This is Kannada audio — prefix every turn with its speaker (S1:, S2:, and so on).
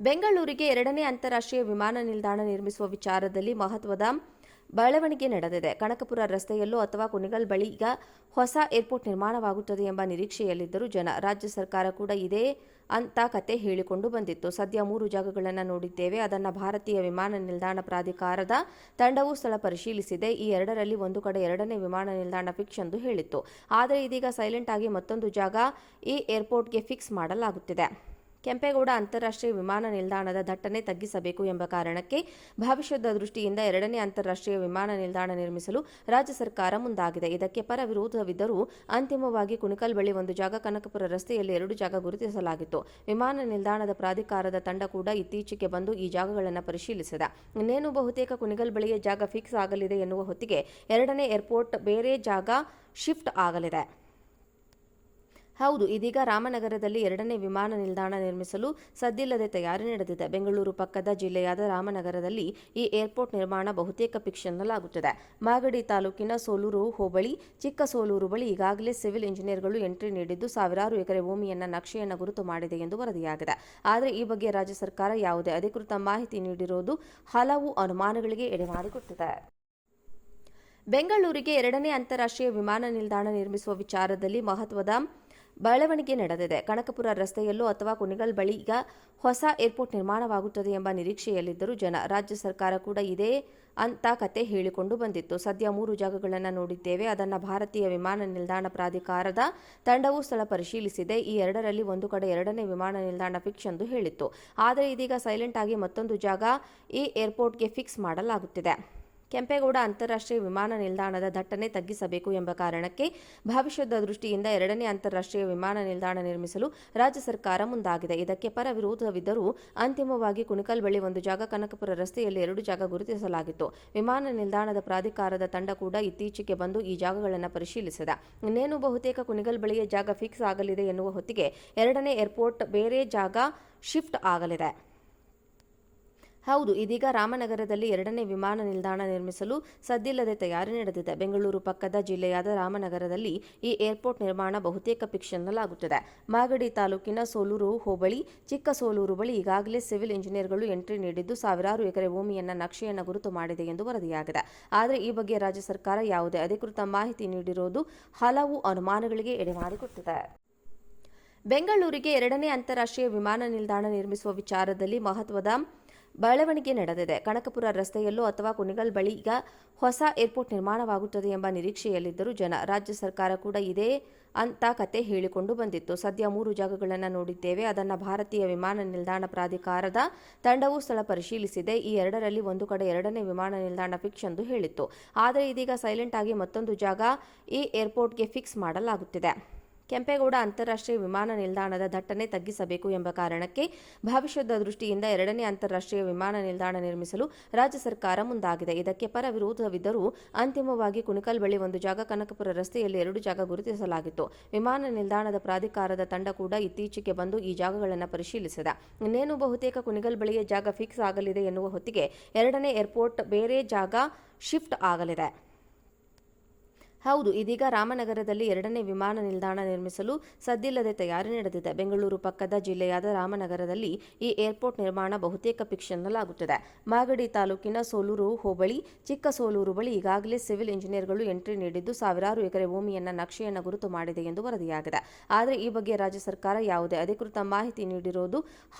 S1: ಬೆಂಗಳೂರಿಗೆ ಎರಡನೇ ಅಂತಾರಾಷ್ಟ್ರೀಯ ವಿಮಾನ ನಿಲ್ದಾಣ ನಿರ್ಮಿಸುವ ವಿಚಾರದಲ್ಲಿ ಮಹತ್ವದ ಬೆಳವಣಿಗೆ ನಡೆದಿದೆ. ಕನಕಪುರ ರಸ್ತೆಯಲ್ಲೋ ಅಥವಾ ಕುಣಿಗಲ್ ಬಳಿ ಈಗ ಹೊಸ ಏರ್ಪೋರ್ಟ್ ನಿರ್ಮಾಣವಾಗುತ್ತದೆ ಎಂಬ ನಿರೀಕ್ಷೆಯಲ್ಲಿದ್ದರು ಜನ, ರಾಜ್ಯ ಸರ್ಕಾರ ಕೂಡ ಇದೇ ಅಂತ ಕತೆ ಹೇಳಿಕೊಂಡು ಬಂದಿತ್ತು. ಸದ್ಯ ಮೂರು ಜಾಗಗಳನ್ನು ನೋಡಿದ್ದೇವೆ. ಅದನ್ನು ಭಾರತೀಯ ವಿಮಾನ ನಿಲ್ದಾಣ ಪ್ರಾಧಿಕಾರದ ತಂಡವು ಸ್ಥಳ ಪರಿಶೀಲಿಸಿದೆ. ಈ ಎರಡರಲ್ಲಿ ಒಂದು ಕಡೆ ಎರಡನೇ ವಿಮಾನ ನಿಲ್ದಾಣ ಫಿಕ್ಸ್ ಎಂದು ಹೇಳಿತ್ತು. ಆದರೆ ಇದೀಗ ಸೈಲೆಂಟ್ ಆಗಿ ಮತ್ತೊಂದು ಜಾಗ ಈ ಏರ್ಪೋರ್ಟ್ಗೆ ಫಿಕ್ಸ್ ಮಾಡಲಾಗುತ್ತಿದೆ. ಕೆಂಪೇಗೌಡ ಅಂತಾರಾಷ್ಟ್ರೀಯ ವಿಮಾನ ನಿಲ್ದಾಣದ ದಟ್ಟಣೆ ತಗ್ಗಿಸಬೇಕು ಎಂಬ ಕಾರಣಕ್ಕೆ ಭವಿಷ್ಯದ ದೃಷ್ಟಿಯಿಂದ ಎರಡನೇ ಅಂತಾರಾಷ್ಟ್ರೀಯ ವಿಮಾನ ನಿಲ್ದಾಣ ನಿರ್ಮಿಸಲು ರಾಜ್ಯ ಸರ್ಕಾರ ಮುಂದಾಗಿದೆ. ಇದಕ್ಕೆ ಪರ ವಿರೋಧವಿದ್ದರೂ ಅಂತಿಮವಾಗಿ ಕುಣಿಕಲ್ ಬಳಿ ಒಂದು ಜಾಗ ಕನಕಪುರ ರಸ್ತೆಯಲ್ಲಿ ಎರಡು ಜಾಗ ಗುರುತಿಸಲಾಗಿತ್ತು. ವಿಮಾನ ನಿಲ್ದಾಣದ ಪ್ರಾಧಿಕಾರದ ತಂಡ ಕೂಡ ಇತ್ತೀಚೆಗೆ ಬಂದು ಈ ಜಾಗಗಳನ್ನು ಪರಿಶೀಲಿಸಿದೆ. ಇನ್ನೇನು ಬಹುತೇಕ ಕುಣಿಗಲ್ ಬಳಿಯ ಜಾಗ ಫಿಕ್ಸ್ ಆಗಲಿದೆ ಎನ್ನುವ ಹೊತ್ತಿಗೆ ಎರಡನೇ ಏರ್ಪೋರ್ಟ್ ಬೇರೆ ಜಾಗ ಶಿಫ್ಟ್ ಆಗಲಿದೆ. ಹೌದು, ಇದೀಗ ರಾಮನಗರದಲ್ಲಿ ಎರಡನೇ ವಿಮಾನ ನಿಲ್ದಾಣ ನಿರ್ಮಿಸಲು ಸದ್ದಿಲ್ಲದೆ ತಯಾರಿ ನಡೆದಿದೆ. ಬೆಂಗಳೂರು ಪಕ್ಕದ ಜಿಲ್ಲೆಯಾದ ರಾಮನಗರದಲ್ಲಿ ಈ ಏರ್ಪೋರ್ಟ್ ನಿರ್ಮಾಣ ಬಹುತೇಕ ಫಿಕ್ಸ್ ಆಗುತ್ತದೆ ಮಾಗಡಿ ತಾಲೂಕಿನ ಸೋಲೂರು ಹೋಬಳಿ, ಚಿಕ್ಕ ಸೋಲೂರು ಬಳಿ ಈಗಾಗಲೇ ಸಿವಿಲ್ ಇಂಜಿನಿಯರ್ಗಳು ಎಂಟ್ರಿ ನೀಡಿದ್ದು ಸಾವಿರಾರು ಎಕರೆ ಭೂಮಿಯನ್ನು ನಕ್ಷೆಯನ್ನು ಗುರುತು ಮಾಡಿದೆ ಎಂದು ವರದಿಯಾಗಿದೆ. ಆದರೆ ಈ ಬಗ್ಗೆ ರಾಜ್ಯ ಸರ್ಕಾರ ಯಾವುದೇ ಅಧಿಕೃತ ಮಾಹಿತಿ ನೀಡಿರುವುದು ಹಲವು ಅನುಮಾನಗಳಿಗೆ ಎಡೆಮಾಡಿಕೊಟ್ಟಿದೆ. ಬೆಂಗಳೂರಿಗೆ ಎರಡನೇ ಅಂತಾರಾಷ್ಟ್ರೀಯ ವಿಮಾನ ನಿಲ್ದಾಣ ನಿರ್ಮಿಸುವ ವಿಚಾರದಲ್ಲಿ ಮಹತ್ವದ ಬೆಳವಣಿಗೆ ನಡೆದಿದೆ. ಕನಕಪುರ ರಸ್ತೆಯಲ್ಲೂ ಅಥವಾ ಕುಣಿಗಲ್ ಬಳಿ ಈಗ ಹೊಸ ಏರ್ಪೋರ್ಟ್ ನಿರ್ಮಾಣವಾಗುತ್ತದೆ ಎಂಬ ನಿರೀಕ್ಷೆಯಲ್ಲಿದ್ದರೂ ಜನ, ರಾಜ್ಯ ಸರ್ಕಾರ ಕೂಡ ಇದೇ ಅಂತ ಕತೆ ಹೇಳಿಕೊಂಡು ಬಂದಿತ್ತು. ಸದ್ಯ ಮೂರು ಜಾಗಗಳನ್ನು ನೋಡಿದ್ದೇವೆ. ಅದನ್ನು ಭಾರತೀಯ ವಿಮಾನ ನಿಲ್ದಾಣ ಪ್ರಾಧಿಕಾರದ ತಂಡವು ಸ್ಥಳ ಪರಿಶೀಲಿಸಿದೆ. ಈ ಎರಡರಲ್ಲಿ ಒಂದು ಕಡೆ ಎರಡನೇ ವಿಮಾನ ನಿಲ್ದಾಣ ಫಿಕ್ಸ್ ಎಂದು ಹೇಳಿತ್ತು. ಆದರೆ ಇದೀಗ ಸೈಲೆಂಟ್ ಆಗಿ ಮತ್ತೊಂದು ಜಾಗ ಈ ಏರ್ಪೋರ್ಟ್ಗೆ ಫಿಕ್ಸ್ ಮಾಡಲಾಗುತ್ತಿದೆ. ಕೆಂಪೇಗೌಡ ಅಂತಾರಾಷ್ಟ್ರೀಯ ವಿಮಾನ ನಿಲ್ದಾಣದ ದಟ್ಟಣೆ ತಗ್ಗಿಸಬೇಕು ಎಂಬ ಕಾರಣಕ್ಕೆ ಭವಿಷ್ಯದ ದೃಷ್ಟಿಯಿಂದ ಎರಡನೇ ಅಂತಾರಾಷ್ಟ್ರೀಯ ವಿಮಾನ ನಿಲ್ದಾಣ ನಿರ್ಮಿಸಲು ರಾಜ್ಯ ಸರ್ಕಾರ ಮುಂದಾಗಿದೆ. ಇದಕ್ಕೆ ಪರ ವಿರೋಧವಿದ್ದರೂ ಅಂತಿಮವಾಗಿ ಕುಣಿಕಲ್ ಬಳಿ ಒಂದು ಜಾಗ ಕನಕಪುರ ರಸ್ತೆಯಲ್ಲಿ ಎರಡು ಜಾಗ ಗುರುತಿಸಲಾಗಿತ್ತು. ವಿಮಾನ ನಿಲ್ದಾಣದ ಪ್ರಾಧಿಕಾರದ ತಂಡ ಕೂಡ ಇತ್ತೀಚೆಗೆ ಬಂದು ಈ ಜಾಗಗಳನ್ನು ಪರಿಶೀಲಿಸಿದೆ. ಇನ್ನೇನು ಬಹುತೇಕ ಕುಣಿಗಲ್ ಬಳಿಯ ಜಾಗ ಫಿಕ್ಸ್ ಆಗಲಿದೆ ಎನ್ನುವ ಹೊತ್ತಿಗೆ ಎರಡನೇ ಏರ್ಪೋರ್ಟ್ ಬೇರೆ ಜಾಗ ಶಿಫ್ಟ್ ಆಗಲಿದೆ. ಹೌದು, ಇದೀಗ ರಾಮನಗರದಲ್ಲಿ ಎರಡನೇ ವಿಮಾನ ನಿಲ್ದಾಣ ನಿರ್ಮಿಸಲು ಸದ್ದಿಲ್ಲದೆ ತಯಾರಿ ನಡೆದಿದೆ. ಬೆಂಗಳೂರು ಪಕ್ಕದ ಜಿಲ್ಲೆಯಾದ ರಾಮನಗರದಲ್ಲಿ ಈ ಏರ್ಪೋರ್ಟ್ ನಿರ್ಮಾಣ ಬಹುತೇಕ ಪಿಕ್ಷನ್ನಲಾಗುತ್ತದೆ ಮಾಗಡಿ ತಾಲೂಕಿನ ಸೋಲೂರು ಹೋಬಳಿ ಚಿಕ್ಕ ಸೋಲೂರು ಬಳಿ ಈಗಾಗಲೇ ಸಿವಿಲ್ ಇಂಜಿನಿಯರ್ಗಳು ಎಂಟ್ರಿ ನೀಡಿದ್ದು ಸಾವಿರಾರು ಎಕರೆ ಭೂಮಿಯನ್ನ ನಕ್ಷೆಯನ್ನು ಗುರುತು ಮಾಡಿದೆ ಎಂದು ವರದಿಯಾಗಿದೆ. ಆದರೆ ಈ ಬಗ್ಗೆ ರಾಜ್ಯ ಸರ್ಕಾರ ಯಾವುದೇ ಅಧಿಕೃತ ಮಾಹಿತಿ ನೀಡಿರುವುದು ಹಲವು ಅನುಮಾನಗಳಿಗೆ ಎಡೆಮಾಡಿಕೊಟ್ಟಿದೆ. ಬೆಂಗಳೂರಿಗೆ ಎರಡನೇ ಅಂತಾರಾಷ್ಟ್ರೀಯ ವಿಮಾನ ನಿಲ್ದಾಣ ನಿರ್ಮಿಸುವ ವಿಚಾರದಲ್ಲಿ ಮಹತ್ವದ ಬೆಳವಣಿಗೆ ನಡೆದಿದೆ. ಕನಕಪುರ ರಸ್ತೆಯಲ್ಲೋ ಅಥವಾ ಕುಣಿಗಲ್ ಬಳಿ ಈಗ ಹೊಸ ಏರ್ಪೋರ್ಟ್ ನಿರ್ಮಾಣವಾಗುತ್ತದೆ ಎಂಬ ನಿರೀಕ್ಷೆಯಲ್ಲಿದ್ದರೂ ಜನ, ರಾಜ್ಯ ಸರ್ಕಾರ ಕೂಡ ಇದೇ ಅಂತ ಕತೆ ಹೇಳಿಕೊಂಡು ಬಂದಿತ್ತು. ಸದ್ಯ ಮೂರು ಜಾಗಗಳನ್ನು ನೋಡಿದ್ದೇವೆ. ಅದನ್ನು ಭಾರತೀಯ ವಿಮಾನ ನಿಲ್ದಾಣ ಪ್ರಾಧಿಕಾರದ ತಂಡವು ಸ್ಥಳ ಪರಿಶೀಲಿಸಿದೆ. ಈ ಎರಡರಲ್ಲಿ ಒಂದು ಕಡೆ ಎರಡನೇ ವಿಮಾನ ನಿಲ್ದಾಣ ಫಿಕ್ಸ್ ಎಂದು ಹೇಳಿತ್ತು. ಆದರೆ ಇದೀಗ ಸೈಲೆಂಟ್ ಆಗಿ ಮತ್ತೊಂದು ಜಾಗ ಈ ಏರ್ಪೋರ್ಟ್ಗೆ ಫಿಕ್ಸ್ ಮಾಡಲಾಗುತ್ತಿದೆ. ಕೆಂಪೇಗೌಡ ಅಂತಾರಾಷ್ಟ್ರೀಯ ವಿಮಾನ ನಿಲ್ದಾಣದ ದಟ್ಟಣೆ ತಗ್ಗಿಸಬೇಕು ಎಂಬ ಕಾರಣಕ್ಕೆ ಭವಿಷ್ಯದ ದೃಷ್ಟಿಯಿಂದ ಎರಡನೇ ಅಂತಾರಾಷ್ಟ್ರೀಯ ವಿಮಾನ ನಿಲ್ದಾಣ ನಿರ್ಮಿಸಲು ರಾಜ್ಯ ಸರ್ಕಾರ ಮುಂದಾಗಿದೆ. ಇದಕ್ಕೆ ಪರ ವಿರೋಧವಿದ್ದರೂ ಅಂತಿಮವಾಗಿ ಕುಣಿಕಲ್ ಬಳಿ ಒಂದು ಜಾಗ ಕನಕಪುರ ರಸ್ತೆಯಲ್ಲಿ ಎರಡು ಜಾಗ ಗುರುತಿಸಲಾಗಿತ್ತು. ವಿಮಾನ ನಿಲ್ದಾಣದ ಪ್ರಾಧಿಕಾರದ ತಂಡ ಕೂಡ ಇತ್ತೀಚೆಗೆ ಬಂದು ಈ ಜಾಗಗಳನ್ನು ಪರಿಶೀಲಿಸಿದೆ. ಇನ್ನೇನು ಬಹುತೇಕ ಕುಣಿಗಲ್ ಬಳಿಯ ಜಾಗ ಫಿಕ್ಸ್ ಆಗಲಿದೆ ಎನ್ನುವ ಹೊತ್ತಿಗೆ ಎರಡನೇ ಏರ್ಪೋರ್ಟ್ ಬೇರೆ ಜಾಗ ಶಿಫ್ಟ್ ಆಗಲಿದೆ. ಹೌದು, ಇದೀಗ ರಾಮನಗರದಲ್ಲಿ ಎರಡನೇ ವಿಮಾನ ನಿಲ್ದಾಣ ನಿರ್ಮಿಸಲು ಸದ್ದಿಲ್ಲದೆ ತಯಾರಿ ನಡೆದಿದೆ. ಬೆಂಗಳೂರು ಪಕ್ಕದ ಜಿಲ್ಲೆಯಾದ ರಾಮನಗರದಲ್ಲಿ ಈ ಏರ್ಪೋರ್ಟ್ ನಿರ್ಮಾಣ ಬಹುತೇಕ ಪಿಕ್ಷನ್ನಲಾಗುತ್ತದೆ ಮಾಗಡಿ ತಾಲೂಕಿನ ಸೋಲೂರು ಹೋಬಳಿ ಚಿಕ್ಕ ಸೋಲೂರು ಬಳಿ ಈಗಾಗಲೇ ಸಿವಿಲ್ ಇಂಜಿನಿಯರ್ಗಳು ಎಂಟ್ರಿ ನೀಡಿದ್ದು ಸಾವಿರಾರು ಎಕರೆ ಭೂಮಿಯನ್ನ ನಕ್ಷೆಯನ್ನು ಗುರುತು ಮಾಡಿದೆ ಎಂದು ವರದಿಯಾಗಿದೆ. ಆದರೆ ಈ ಬಗ್ಗೆ ರಾಜ್ಯ ಸರ್ಕಾರ ಯಾವುದೇ ಅಧಿಕೃತ ಮಾಹಿತಿ ನೀಡಿರುವುದು